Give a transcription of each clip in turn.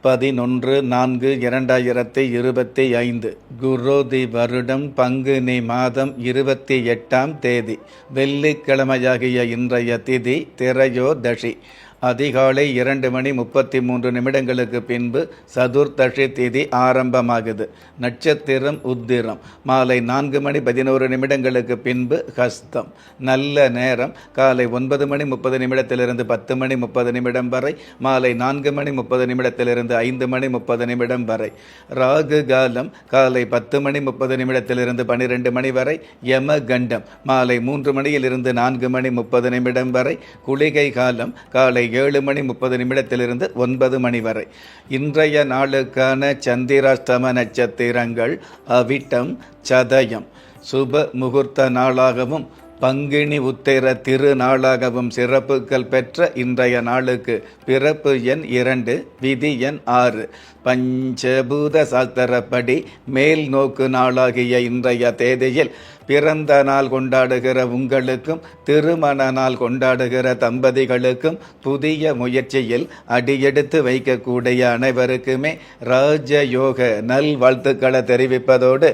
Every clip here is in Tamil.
பதினொன்று நான்கு இரண்டாயிரத்தி இருபத்தி ஐந்து. குரோதி வருடம் பங்குனி மாதம் இருபத்தி எட்டாம் தேதி. வெள்ளிக்கிழமையாகிய இன்றைய திதி திரையோதஷி அதிகாலை இரண்டு மணி முப்பத்தி மூன்று நிமிடங்களுக்கு பின்பு சதுர்தஷி திதி ஆரம்பமாகுது. நட்சத்திரம் உத்திரம். மாலை நான்கு மணி பதினோரு நிமிடங்களுக்கு பின்பு ஹஸ்தம். நல்ல நேரம். காலை ஒன்பது மணி முப்பது நிமிடத்திலிருந்து பத்து மணி முப்பது நிமிடம் வரை. மாலை நான்கு மணி முப்பது நிமிடத்திலிருந்து ஐந்து மணி முப்பது நிமிடம் வரை. ராகு காலம் காலை பத்து மணி முப்பது நிமிடத்திலிருந்து பனிரெண்டு மணி வரை. யம கண்டம் மாலை மூன்று மணியிலிருந்து நான்கு மணி முப்பது நிமிடம் வரை. குளிகை காலம் காலை ஏழு மணி முப்பது நிமிடத்திலிருந்து ஒன்பது மணி வரை. இன்றைய நாளுக்கான சந்திராஷ்டம நட்சத்திரங்கள் அவிட்டம் சதயம். சுப முகூர்த்த நாளாகவும் பங்கினி உத்திர திருநாளாகவும் சிறப்புகள் பெற்ற இன்றைய நாளுக்கு பிறப்பு எண் இரண்டு விதி எண் ஆறு. பஞ்சபூத சாஸ்திரப்படி மேல் நோக்கு நாளாகிய இன்றைய தேதியில் பிறந்த நாள் கொண்டாடுகிற உங்களுக்கும் திருமண நாள் கொண்டாடுகிற தம்பதிகளுக்கும் புதிய முயற்சியில் அடியெடுத்து வைக்கக்கூடிய அனைவருக்குமே ராஜயோக நல் வாழ்த்துக்களை தெரிவிப்பதோடு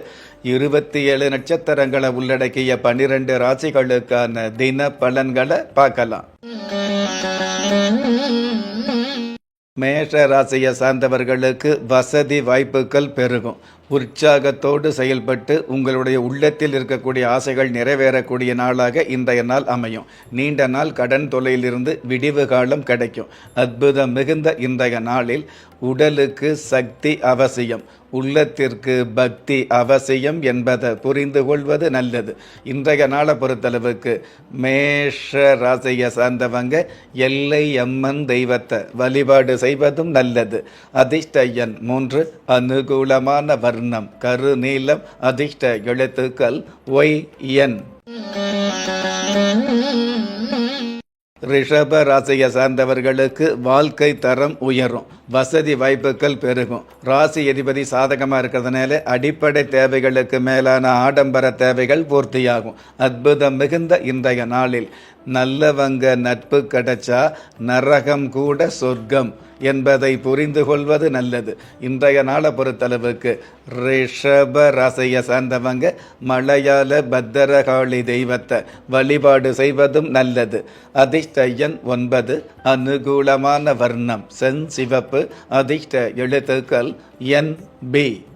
இருபத்தி ஏழு நட்சத்திரங்களை உள்ளடக்கிய பன்னிரண்டு ராசிகளுக்கான தின பலன்களை பார்க்கலாம். மேஷ ராசியை சார்ந்தவர்களுக்கு வசதி வாய்ப்புகள் பெருகும். உற்சாகத்தோடு செயல்பட்டு உங்களுடைய உள்ளத்தில் இருக்கக்கூடிய ஆசைகள் நிறைவேறக்கூடிய நாளாக இன்றைய நாள் அமையும். நீண்ட நாள் கடன் தொலையிலிருந்து விடிவு காலம் கிடைக்கும். அற்புதம் மிகுந்த இன்றைய நாளில் உடலுக்கு சக்தி அவசியம். உள்ளத்திற்கு பக்தி அவசியம் என்பதை புரிந்து கொள்வது நல்லது. இன்றைய நாளை பொறுத்தளவுக்கு மேஷ ராசியை சார்ந்தவங்க எல்லை அம்மன் தெய்வத்தை வழிபாடு செய்வதும் நல்லது. அதிர்ஷ்ட எண் மூன்று அனுகூலமான வர்ணம் கருநீலம் அதிர்ஷ்ட எழுத்துக்கள் ஒய் என். ரிஷப ராசியை சார்ந்தவர்களுக்கு வாழ்க்கை தரம் உயரும். வசதி வாய்ப்புகள் பெருகும். ராசி அதிபதி சாதகமாக இருக்கிறதுனால அடிப்படை தேவைகளுக்கு மேலான ஆடம்பர தேவைகள் பூர்த்தியாகும். அற்புதம் மிகுந்த இன்றைய நாளில். நல்லவங்க நட்பு கிடைச்சா நரகம் கூட சொர்க்கம் என்பதை புரிந்து கொள்வது நல்லது. இன்றைய நாளை பொறுத்தளவுக்கு ரிஷப ரசைய சார்ந்தவங்க மலையாள பத்திரகாளி தெய்வத்தை வழிபாடு செய்வதும் நல்லது. அதிர்ஷ்ட ஒன்பது அனுகூலமான வர்ணம் சென் சிவப்பு அதிர்ஷ்ட எழுத்துக்கள் என் பி.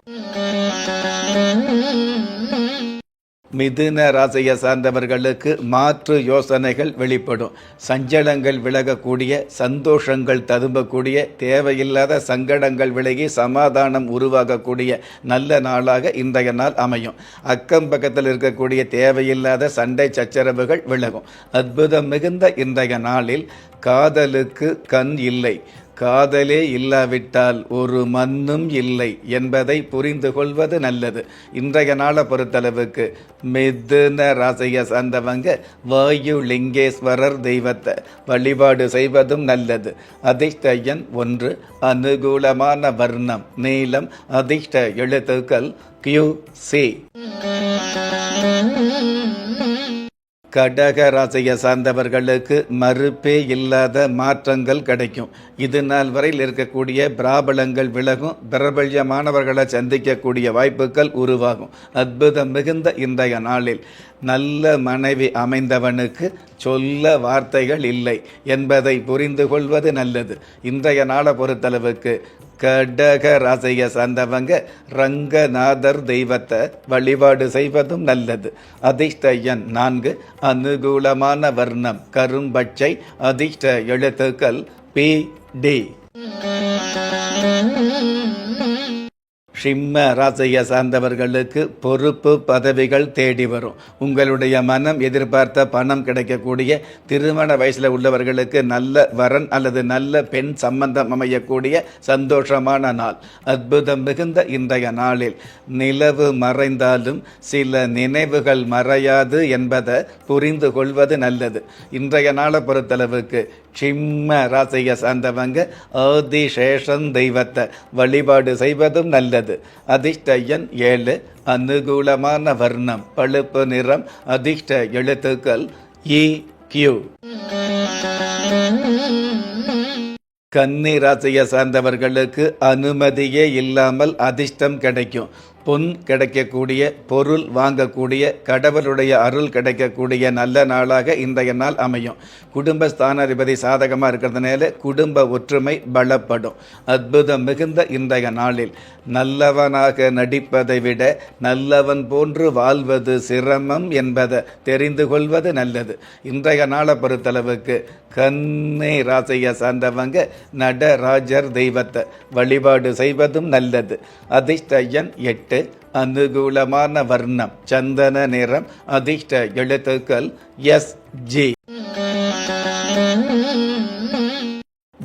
மிதுன ராசியை சார்ந்தவர்களுக்கு மாற்று யோசனைகள் வெளிப்படும். சஞ்சலங்கள் விலகக்கூடிய சந்தோஷங்கள் ததும்பக்கூடிய தேவையில்லாத சங்கடங்கள் விலகி சமாதானம் உருவாகக்கூடிய நல்ல நாளாக இன்றைய நாள் அமையும். அக்கம் பக்கத்தில் இருக்கக்கூடிய தேவையில்லாத சண்டை சச்சரவுகள் விலகும். அற்புதம் மிகுந்த இன்றைய நாளில் காதலுக்கு கண் இல்லை. காதலே இல்லாவிட்டால் ஒரு மண்ணும் இல்லை என்பதை புரிந்து கொள்வது நல்லது. இன்றைய நாளை பொறுத்தளவுக்கு மிதுன ராசியை சார்ந்தவங்க வாயு லிங்கேஸ்வரர் தெய்வத்தை வழிபாடு செய்வதும் நல்லது. அதிர்ஷ்ட எண் ஒன்று அனுகூலமான வர்ணம் நீளம் அதிர்ஷ்ட எழுத்துக்கள் கியூ சி கடக ராசியை சார்ந்தவர்களுக்கு மறுப்பே இல்லாத மாற்றங்கள் கிடைக்கும். இது நாள் வரையில் இருக்கக்கூடிய பிராபலங்கள் விலகும். பிரபல்யமானவர்களை சந்திக்கக்கூடிய வாய்ப்புகள் உருவாகும். அற்புதம் மிகுந்த இன்றைய நாளில் நல்ல மனைவி அமைந்தவனுக்கு சொல்ல வார்த்தைகள் இல்லை என்பதை புரிந்து கொள்வது நல்லது. இன்றைய நாளை பொறுத்தளவுக்கு கடக ராசைய சார்ந்தவங்க ரங்கநாதர் தெய்வத்தை வழிபாடு செய்வதும் நல்லது. அதிர்ஷ்ட எண் நான்கு அனுகூலமான வர்ணம் கரும்பச்சை அதிர்ஷ்ட எழுத்துக்கள் பி டி. சிம்ம ராசியை சார்ந்தவர்களுக்கு பொறுப்பு பதவிகள் தேடி வரும். உங்களுடைய மனம் எதிர்பார்த்த பணம் கிடைக்கக்கூடிய திருமண வயசில் உள்ளவர்களுக்கு நல்ல வரன் அல்லது நல்ல பெண் சம்பந்தம் அமையக்கூடிய சந்தோஷமான நாள். அற்புதம் மிகுந்த இன்றைய நாளில். நிலவு மறைந்தாலும் சில நினைவுகள் மறையாது என்பதை புரிந்து கொள்வது நல்லது. இன்றைய நாளை பொறுத்தளவுக்கு சிம்ம ராசியை சார்ந்தவங்க ஆதிசேஷன் தெய்வத்தை வழிபாடு செய்வதும் நல்லது. அதிர்ஷ்ட எண் ஏழு. அனுகூலமான வர்ணம். பழுப்பு நிறம். அதிர்ஷ்ட எழுத்துக்கள். E, இ கியூ கன்னி ராசியை சார்ந்தவர்களுக்கு அனுமதியே இல்லாமல் அதிர்ஷ்டம் கிடைக்கும். பொன் கிடைக்கக்கூடிய பொருள் வாங்கக்கூடிய கடவுளுடைய அருள் கிடைக்கக்கூடிய நல்ல நாளாக இன்றைய நாள் அமையும். குடும்ப ஸ்தானாதிபதி சாதகமாக இருக்கிறதுனால குடும்ப ஒற்றுமை பலப்படும். அற்புதம் மிகுந்த இன்றைய நாளில். நல்லவனாக நடிப்பதை விட நல்லவன் போன்று வாழ்வது சிரமம் என்பதை தெரிந்து கொள்வது நல்லது. இன்றைய நாளை பொறுத்தளவுக்கு கண்ணே ராசியை சார்ந்தவங்க நடராஜர் தெய்வத்தை வழிபாடு செய்வதும் நல்லது. அதிர்ஷ்ட எண் எட்டு அனுகூலமான வர்ணம் சந்தன நிறம் அதிர்ஷ்ட எழுத்துக்கள் எஸ் ஜி.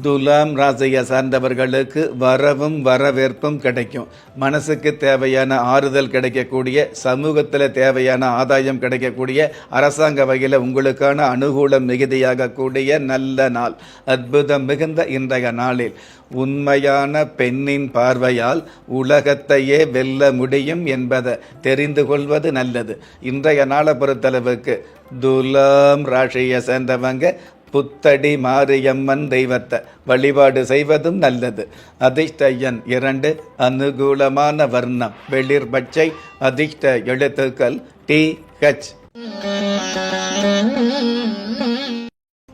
துலாம் ராசியை சார்ந்தவர்களுக்கு வரவும் வரவேற்பும் கிடைக்கும். மனசுக்கு தேவையான ஆறுதல் கிடைக்கக்கூடிய சமூகத்தில் தேவையான ஆதாயம் கிடைக்கக்கூடிய அரசாங்க வகையில் உங்களுக்கான அனுகூலம் மிகுதியாகக்கூடிய நல்ல நாள். அற்புதம் மிகுந்த இன்றைய நாளில். உண்மையான பெண்ணின் பார்வையால் உலகத்தையே வெல்ல முடியும் என்பதை தெரிந்து கொள்வது நல்லது. இன்றைய நாளை பொறுத்தளவுக்கு துலாம் ராசியை சேர்ந்தவங்க புத்தடி மாரியம்மன் தெய்வத்தை வழிபாடு செய்வதும் நல்லது. அதிர்ஷ்டயன் இரண்டு அனுகூலமான வர்ணம். வெளிர் பச்சை அதிர்ஷ்ட எழுத்துக்கள் டி ஹச்.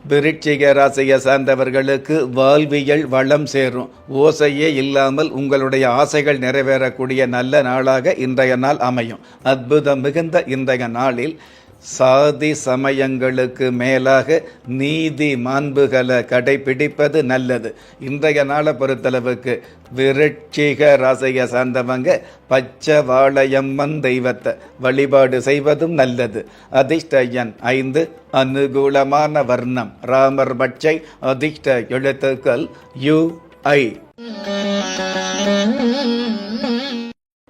விருட்சிக ராசியை சார்ந்தவர்களுக்கு வாழ்வியல் வளம் சேரும். ஓசையே இல்லாமல் உங்களுடைய ஆசைகள் நிறைவேறக்கூடிய நல்ல நாளாக இன்றைய நாள் அமையும். அற்புதம் மிகுந்த இன்றைய நாளில் சாதி சமயங்களுக்கு மேலாக நீதி மாண்புகளை கடைபிடிப்பது நல்லது. இன்றைய நாளை பொறுத்தளவுக்கு விருட்சிக ராசியை சார்ந்தவங்க பச்சை வாழையம்மன் தெய்வத்தை வழிபாடு செய்வதும் நல்லது. அதிர்ஷ்ட எண் ஐந்து அனுகூலமான வர்ணம். ராமர் பச்சை அதிர்ஷ்ட எழுத்துக்கள் யு ஐ.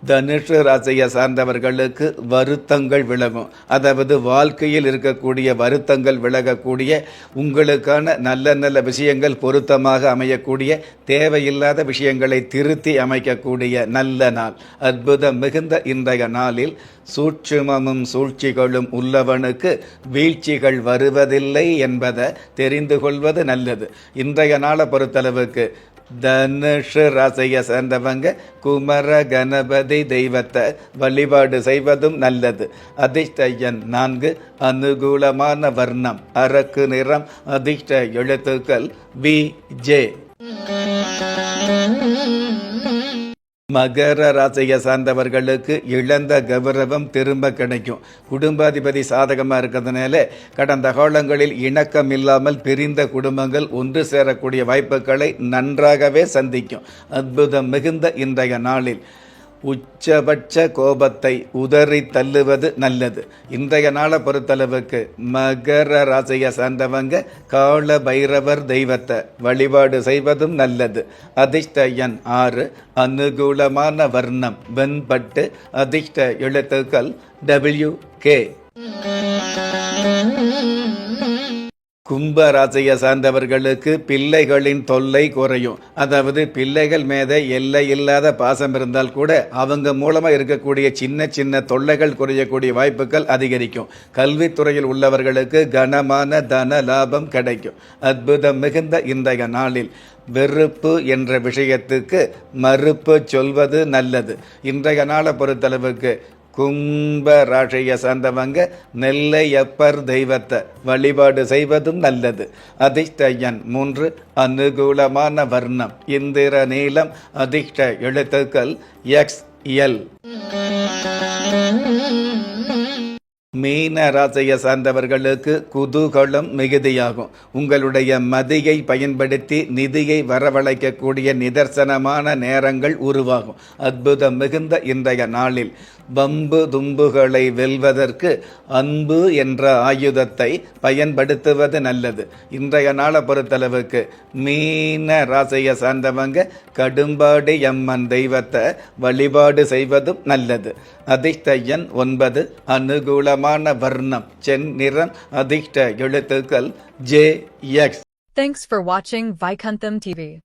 தனுஷு ராசியை சார்ந்தவர்களுக்கு வருத்தங்கள் விலகும். அதாவது வாழ்க்கையில் இருக்கக்கூடிய வருத்தங்கள் விலகக்கூடிய உங்களுக்கான நல்ல நல்ல விஷயங்கள் பொருத்தமாக அமையக்கூடிய தேவையில்லாத விஷயங்களை திருத்தி அமைக்கக்கூடிய நல்ல நாள். அற்புதம் மிகுந்த இன்றைய நாளில் சூட்சுமமும் சூழ்ச்சிகளும் உள்ளவனுக்கு வீழ்ச்சிகள் வருவதில்லை என்பதை தெரிந்து கொள்வது நல்லது. இன்றைய நாளை பொறுத்தளவுக்கு தனுஷு ராசியை சேர்ந்தவங்க குமர கணபதி தெய்வத்தை வழிபாடு செய்வதும் நல்லது. அதிர்ஷ்ட நான்கு அனுகூலமான வர்ணம் அரக்கு நிறம் அதிர்ஷ்ட எழுத்துக்கள் வி ஜே. மகர ராசியை சார்ந்தவர்களுக்கு இழந்த கௌரவம் திரும்ப கிடைக்கும். குடும்பாதிபதி சாதகமாக இருக்கிறதுனால கடந்த காலங்களில் இணக்கம் இல்லாமல் பிரிந்த குடும்பங்கள் ஒன்று சேரக்கூடிய வாய்ப்புகளை நன்றாகவே சந்திக்கும். அற்புதம் மிகுந்த இன்றைய நாளில். உச்சபட்ச கோபத்தை உதறி தள்ளுவது நல்லது. இன்றைய நாளை பொறுத்தளவுக்கு மகர ராசியை சார்ந்தவங்க கால பைரவர் தெய்வத்தை வழிபாடு செய்வதும் நல்லது. அதிர்ஷ்ட எண் ஆறு அனுகூலமான வர்ணம் வெண்பட்டு அதிர்ஷ்ட எழுத்துக்கள் டபிள்யூ கே கும்ப ராசியை சார்ந்தவர்களுக்கு பிள்ளைகளின் தொல்லை குறையும். அதாவது பிள்ளைகள் மேத எல்லை இல்லாத பாசம் இருந்தால் கூட அவங்க மூலமாக இருக்கக்கூடிய சின்ன சின்ன தொல்லைகள் குறையக்கூடிய வாய்ப்புகள் அதிகரிக்கும். கல்வித்துறையில் உள்ளவர்களுக்கு கனமான தன லாபம் கிடைக்கும். அற்புதம் மிகுந்த இன்றைய நாளில் வெறுப்பு என்ற விஷயத்துக்கு மறுப்பு சொல்வது நல்லது. இன்றைய நாளை பொறுத்தளவுக்கு கும்ப ராசியை சார்ந்தவங்க நெல்லையப்பர் தெய்வத்தை வழிபாடு செய்வதும் நல்லது. அதிர்ஷ்டயன் மூன்று அனுகூலமான வர்ணம். இந்திர நீளம் அதிர்ஷ்ட எழுத்துக்கள் எக்ஸ் எல். மீன ராசியை சார்ந்தவர்களுக்கு குதூகலம் மிகுதியாகும். உங்களுடைய மதியை பயன்படுத்தி நிதியை வரவழைக்கக்கூடிய நிதர்சனமான நேரங்கள் உருவாகும். அற்புதம் மிகுந்த இன்றைய நாளில் பம்பு தும்புகளை வெல்வதற்கு அன்பு என்ற ஆயுதத்தை பயன்படுத்துவது நல்லது. இன்றைய நாளை பொறுத்தளவுக்கு மீன ராசியை சார்ந்தவங்க கடும்பாடி அம்மன் தெய்வத்தை வழிபாடு செய்வதும் நல்லது. அதிஷ்டையன் ஒன்பது ஒன்பது அனுகூலமான வர்ணம். சென் நிறம் அதிர்ஷ்ட எழுத்துக்கள் ஜே எக்ஸ். தேங்க்ஸ் ஃபார் வாட்சிங் வைகந்தம் டிவி